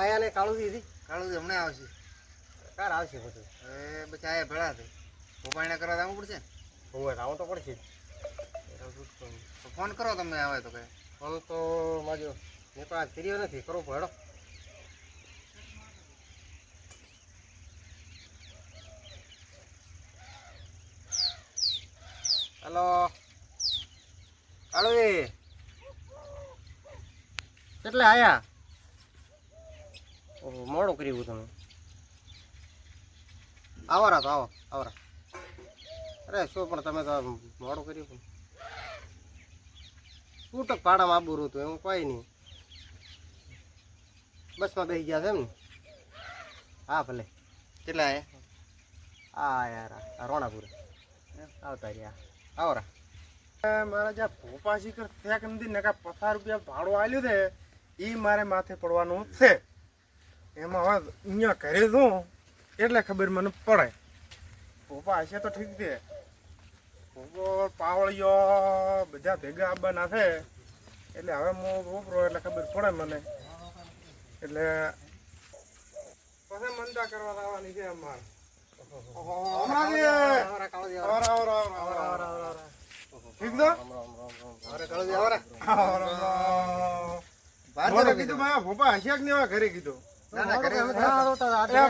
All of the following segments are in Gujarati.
આયા ને કાળું હતી કાળું તો હમણાં આવશે. કાર આવશે બધું. હવે પછી આયા ભેળા થઈ ભોપાઈને કરવા જવું પડશે હું આવું તો પડશે તો ફોન કરો તમે આવે તો કઈ. ફોન તો માજો મેં તો આ કર્યો નથી કરો પડો હલો. કાળુજી. કેટલે આયા? મોડું કર્યું તમે? આવરા તો આવો આવરા. અરે શું પણ તમે તો મોડું કર્યું છૂટક ભાડામાં આબુ હતું એવું કોઈ નહીં. બસમાં બેસી ગયા છે એમ ને? હા ભલે. કેટલા આયા? હા યાર રોણાપુર. આવતા રહ્યા. આવરા. મારા જ્યાં કર શીખર ફેંક નથી ને કાં પચાસ રૂપિયા ભાડું આવ્યું છે એ મારે માથે પડવાનું છે. એમાં હવે અહીંયા ઘરે દઉં એટલે ખબર મને પડે. ભોપા હશે તો ઠીક છે. ભોપો પાવળિયો બધા ભેગા આવવાના છે. એટલે હવે હું વપરો એટલે ખબર પડે મને. એટલે પછી મંદા કરવા લાવવાની છે અમારે. જ. ઠીક છે? કીધું ભોપા હશે કે નહીં ઘરે કીધું?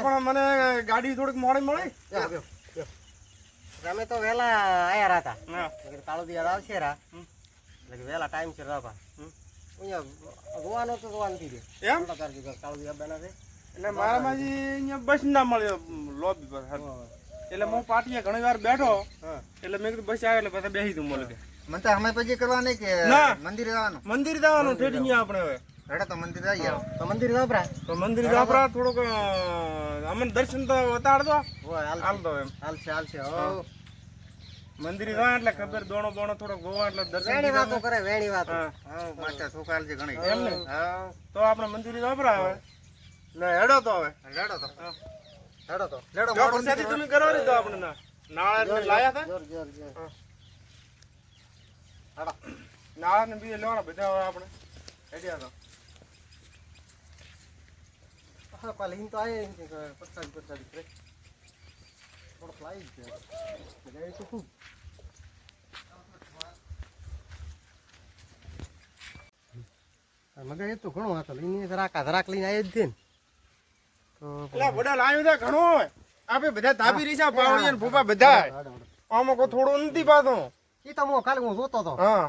પણ મને ગાડી થોડીક મોડી મળી. અમે તો વેલા આયા હતા હા. દિયા આવશે રા. વહેલા ટાઈમ છે રાપા. જોવાનો તો જોવાનું નથી દે એમ? થોડા તાર કાળુજી આવવાના છે. એટલે મારામાંથી અહીંયા બસ ના મળ્યો લોબી પર. એટલે હું પાટીએ ઘણી વાર બેઠો એટલે મેં કીધું બસ આવે એટલે પછી બેસી દઉં મળે. મને તો અમે પછી કરવાની કે ના. મંદિરે જવાનું. મંદિર જવાનું ઠેઠ આપણે હવે. હેડો તો મંદિર જઈએ તો મંદિર વાપરા તો મંદિર જાપરા થોડુંક અમને દર્શન તો હાલ. દો એમ. હો. મંદિર એટલે ખબર દોણો બોણો થોડોક ગોવા એટલે દર્શન વેણી વાતો કરે વેણી વાતો. હા. હા માસ્ટર ઘણી. એમ ને? હા તો આપણે મંદિર જાપરા આવે ને હેડો તો હવે. હેડો તો. હેડો તો. હેડો જો તમે કરવાની તો આપણે ના. નાળા લાયા હતા? જોર જોર જોર. હેડો. નાળા ને બીજે લેવાના બધા હવે આપણે. હેડ્યા તો. હા પાલે હિમ તો આયે એમ કે પચાસ પચાસ કરે થોડોક લાવી જ છે જાય તો ખૂબ મગર એ તો ઘણો હતો લઈને જરાક જરાક લઈને આવી જ છે ને તો એટલે વડા લાવ્યું છે ઘણું આપે બધા ધાબી રીસા પાવડી ને ભૂપા બધા. આમાં કોઈ થોડો નથી પાતો. એ તો હું ખાલી હું જોતો હતો હા.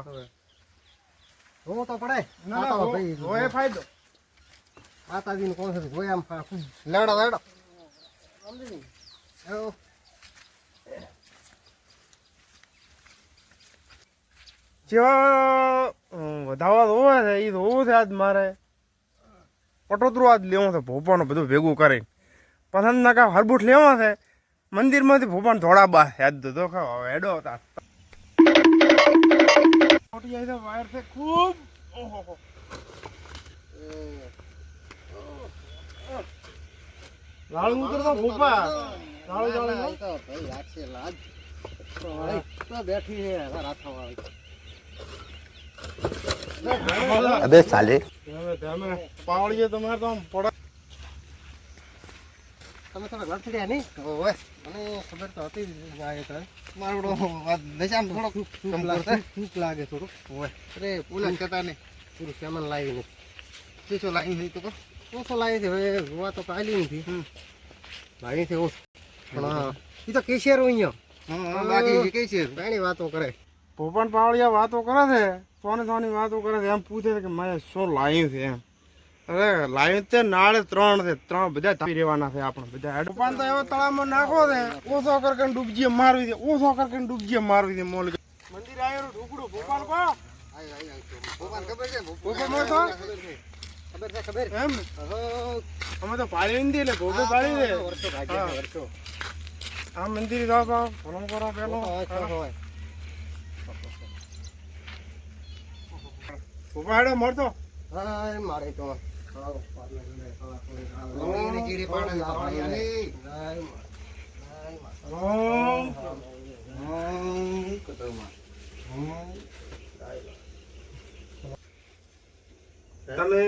જોવો તો પડે. ના ભાઈ ફાયદો. માતાજીનું કોણ છે જોયા આમ લેડો લેડો. જેવા વધાવા હોવે છે એ હોવું છે આજ મારે. પટોતરું આજ લેવું છે ભોપાનું બધું ભેગું કરીને. પસંદ ના કા હરબૂટ લેવા છે. મંદિરમાંથી ભોપાન થોડા બા યાદ તો ખાવ હવે હેડો હતા વાયર છે ખૂબ. ઓહો લાળું ઉતરતો ભોપા લાળું ઈ તો ભાઈ રાખશે લાજ. તો ભાઈ, તો બેઠી છે રાથાવાળી. અબે સાલે ધમે ધમે. પાવળીએ તમારે તો આમ પડ. તમે થોડા લથડ્યા નહીં ઓય મને ખબર તો હતી જાય તો. મારો દશામ થોડો કમ લાગે થૂક લાગે થોડું ઓય અરે પુલા કહેતા નહીં પૂરું સામાન લાવી નથી શીશો લાવી નહીં તો કહો. ઓછો લાવી છે હવે જોવા તો કાલી નથી. લાવી છે ઓછો પણ આ, તો કેશિયર અહીંયા. હા, હા, બાકી કઈ છે ઘણી વાતો કરે. ભોપાલ પાવડિયા વાતો કરે છે સોને સોની વાતો કરે છે એમ પૂછે છે કે મારે શું લાવ્યું છે એમ. અરે લાવ્યું તે નાળે ત્રણ છે ત્રણ બધા તાપી રહેવાના છે આપણે બધા. ભોપાલ તો એવો તળાવમાં નાખો છે. ઓછો કરકે ડૂબજી મારવી દે ઓછો કરકે ડૂબજી મારવી દે મોલ મંદિર આવ્યું ઢુકડું કો. ભગવાન ખબર છે. ખબર છે ખબર? એમ? અમે તો પાડી નથી એટલે ભોપે પાડી દે વર્ષો ભાગ્યા વર્ષો આ મંદિર જાઓ તો ભલો કરો પેલો હોય તો હોય. ભોપા હેડો મળતો. મારે તો પાડલે ગમે, ખાવા, કોઈ ખાવા. લોહીની ગીરી પાડે છે પાવડિયાની. હાય, મા- હાય, મા. ઓમ હમ, કતરમાં. હમ. તમે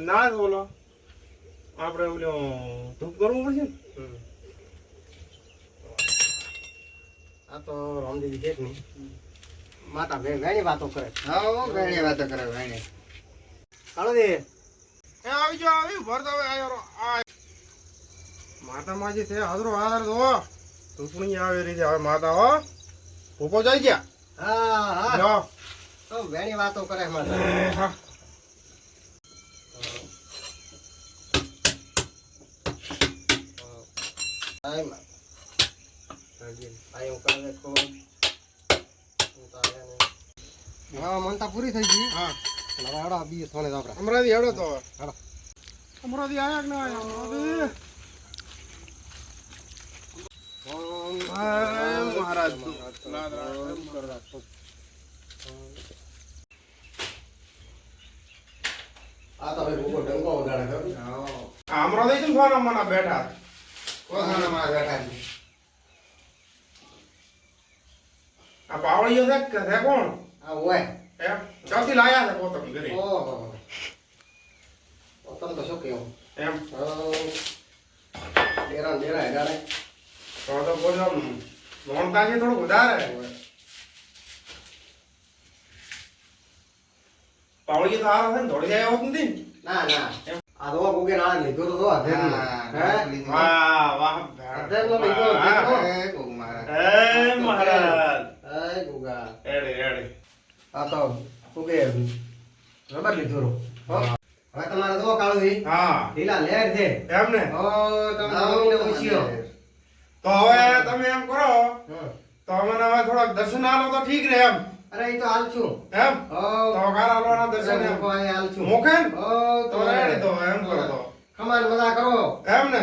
ના જ બોલો. આપણે ઓલો ધૂપ કરવું પડશે ને? આ તો રામદેવી છે માતા બે વેણી વાતો કરે હા વેણી વાતો કરે વેણી. કાળો દે. એ આવી જો આવી ભરત હવે આયો આ માતા માજી તે હાજરો હાજર દો ધૂપણી આવી રહી છે હવે માતા હો. ભૂપો જઈ ગયા? હા હા. લો તો વેણી વાતો કરે માતા. હા. હું હું હા હા મહારાજ લાદ રાખ. આ તો હવે ડંકો વગાડે? આ અમરાથી ફોન મને બેઠા કોથાણામાં બેઠા છે. આ પાવળીઓ છે કે છે કોણ? આ ઓય એમ ચોથી લાયા છે પોતમ ઘરે. ઓહો. તો તમે તો શું કેવું એમ. ડેરા ડેરા હેડાડે તો તો બોલો નોંધતા છે થોડું વધારે. પાવળીઓ તો હારો છે ને દોડી જાય હોત નથી ને. ના આ તો ગુગે ના લીધો તો અધેર હા, હે લીધું. વાહ વાહ. એ એ ગુગા એડે એડે આ તો ગુગે રબર હવે તમારે તો કાળું હા ઢીલા લેર છે એમ ને તો હવે તમે એમ કરો તો અમને હવે થોડાક દર્શન આલો તો ઠીક રહે એમ અરે એ તો હાલ છું એમ તો આલવાના દર્શન એમ હાલ છું મોખે ને? તો રેડી તો એમ કરો તો ખમાન મજા કરો. એમ ને.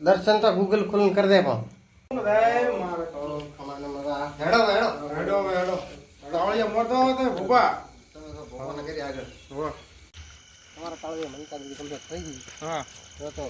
દર્શન તો ગૂગલ ખોલીને કરી દે પણ. બેટા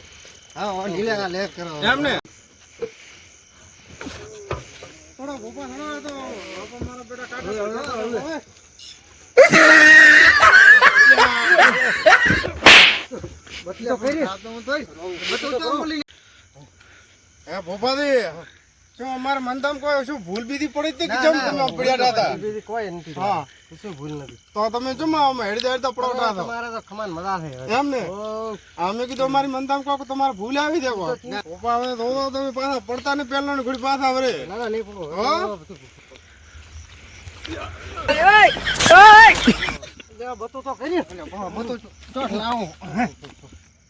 ભૂપાજી શું અમારે મનતામ કોઈ શું ભૂલ બીજી પડી હતી કે કેમ તમે પડ્યા હતા? બીજી કોઈ નથી હા. કશું ભૂલ નથી. તો તમે હેડતા પડોટા હતા. તમારે તો ખમાન મજા છે એમ ને અમે કીધું અમારી મનતામ કે તમારે ભૂલ આવી દેવો પપ્પા હવે તો તો તમે પાછા પડતા ને પહેલા ને ઘડી પાછા વરે ના ના નહીં પૂરો હા? તો લાવું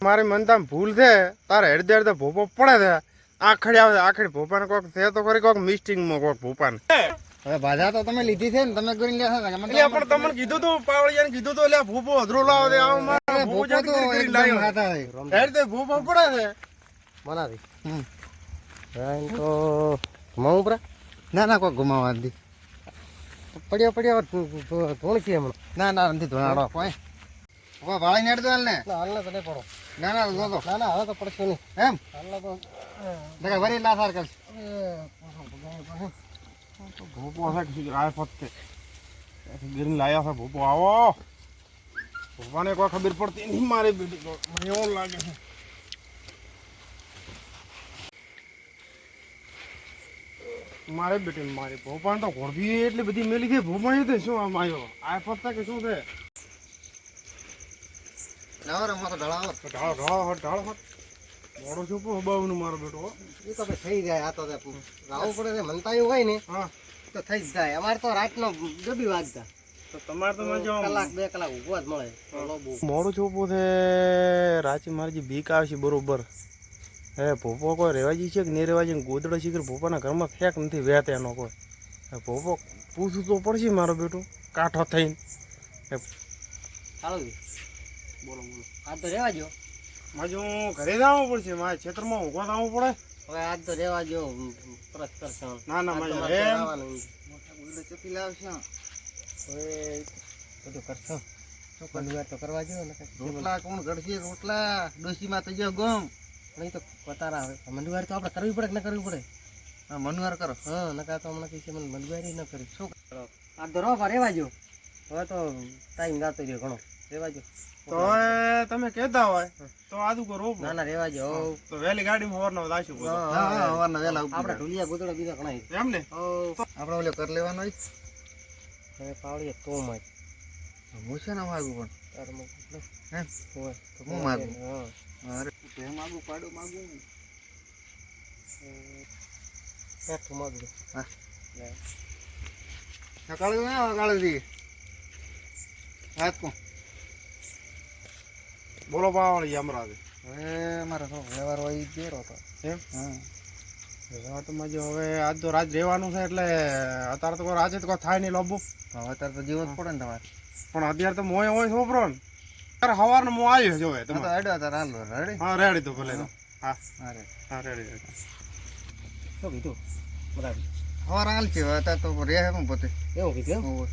મારી મનતામ ભૂલ છે. તારે હેડતા હેડતા ભોપો પડે છે. આખડી આવે આખડી ભોપાને કોક છે તો ખરી કોક મિસ્ટિંગમાં કોક ભોપાને. હવે ભાજા તો તમે લીધી છે ને તમે કરીને લેશો એટલે પણ તમને કીધું તું પાવળિયાને કીધું તો એટલે ભૂપો અધરો લાવો દે આવો મારા ભૂપો તો એકદમ ખાતા છે. હેડતે ભૂપો પડે છે. મનાવી. હમ. તો ઘુમાવું પરા ના ના કોક ગુમાવા નથી પડ્યો પડ્યો ધોણ છે હમણાં ના ના નથી ધોનાડો કોઈ હવે વાળી નેડ દો હાલ ને. ના હાલને તો નહીં પડો. ના ના દો દો ના ના હવે તો પડશે નહીં. એમ? હાલને તો દેખા વરી ના સાર કરશે. ભૂપો હશે કે આ ફતે ગીરને લાયા છે ભૂપો આવો. ભૂપાને કોઈ ખબર પડતી નહીં મારી બેટી મને એવું લાગે છે. મારે બેટી મારી ભોપાણ તો ઘોડવી એટલી બધી મેલી ગઈ ભોપાણ તે શું આમ આવ્યો આ ફરતા કે શું છે? ઢાળો ઢાળો ઢાળો હટ મોડો છું પણ મારો બેટો એ તો થઈ જાય આ તો રાવું પડે છે મનતા હોય ને હા. તો થઈ જ જાય. અમારે તો રાતનો ડબ્બી વાગતા. તો તમારે તો મને કલાક બે કલાક ઊભો જ મળે. ચલો બહુ. મોડું ચોપું છે રાચી મારી જે બીક આવશે બરોબર. હે ભોપો કોઈ રેવાજી છે કે નહીં રેવાજી? ગોદડો શીખર ભોપાના ઘરમાં ફેંક નથી વહેત એનો કોઈ. હે ભોપો પૂછવું તો પડશે મારો બેટો. કાઠો થઈને. હાલો બોલો બોલો. આજ તો રેવા જો મારે હું ઘરે જવું પડશે મારા ક્ષેત્રમાં ઊભો થવું પડે. હવે આજ તો રેવા જો પ્રસ્તર ના ના મારે આવવાનું. બોલો ચપી લાવશો. હવે બધું કરશો. તો કરવા જો રોટલા કોણ ઘડશે? રોટલા ડોસીમાં તો જો ગમ. નહીં તો પતારા આવે. મંદુવારી તો આપણે કરવી પડે કે ન કરવી પડે? હા મનવાર કરો. હા નકા તો હમણાં કહીશે મને મંદુવારી ન કરી શું કરો આ ધરો પર રેવાજો હવે તો ટાઈમ ગાતો રહ્યો ઘણો. રેવાજો તો તમે કહેતા હોય તો આદુ કો રોપ ના ના રેવાજો તો વેલી ગાડીમાં હોર નો દાશું હા હા સવારના વહેલા આપણે ઢુલિયા ગોદડા બીજા ઘણા. એમ ને? આપણે ઓલે કર લેવાનો હોય. હવે પાવડીએ તો માં હું છે ને માગું તારમાં હે? માગું? હા પણ અરે તે માગું પાડું માગું હેઠું માગું કાળું ના કાળું દી. હાથ કો બોલો પાવળી યમરાજ. હવે મારા થોડો વ્યવહાર હોય ઈ ગેરો તો. એમ? હા. વાતમાં જો હવે આજ તો રાત રહેવાનું છે એટલે અત્યારે તો કોઈ રાજે તો કોઈ થાય નહીં લોબુ. અત્યારે તો જીવો જ પડે ને તમારે. પણ અત્યારે તો મોય હોય છોપરો ને. સવારનો મો આવ્યો જોવે તો તમે અડ્યો તાર હાલો રેડી હા રેડી તો ભલે તો. હા. અરે હા રેડી રેડી શું કીધું? બરાબર. હવાર હાલ છે અત્યારે તો રહે હું પોતે. એવું કીધું એમ.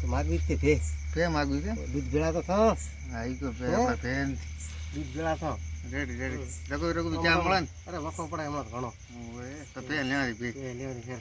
તો માગવી છે ભે ભે માગવી છે? દૂધ ભેળા તો થો. હા ઈ તો હે? આપણે ફેન દૂધ ભેળા થો. રેડી રેડી રઘુ રઘુ ચા મળે ને. અરે વખો પડે એમાં ઘણો. તો ભે લેવાની ભે લેવાની છે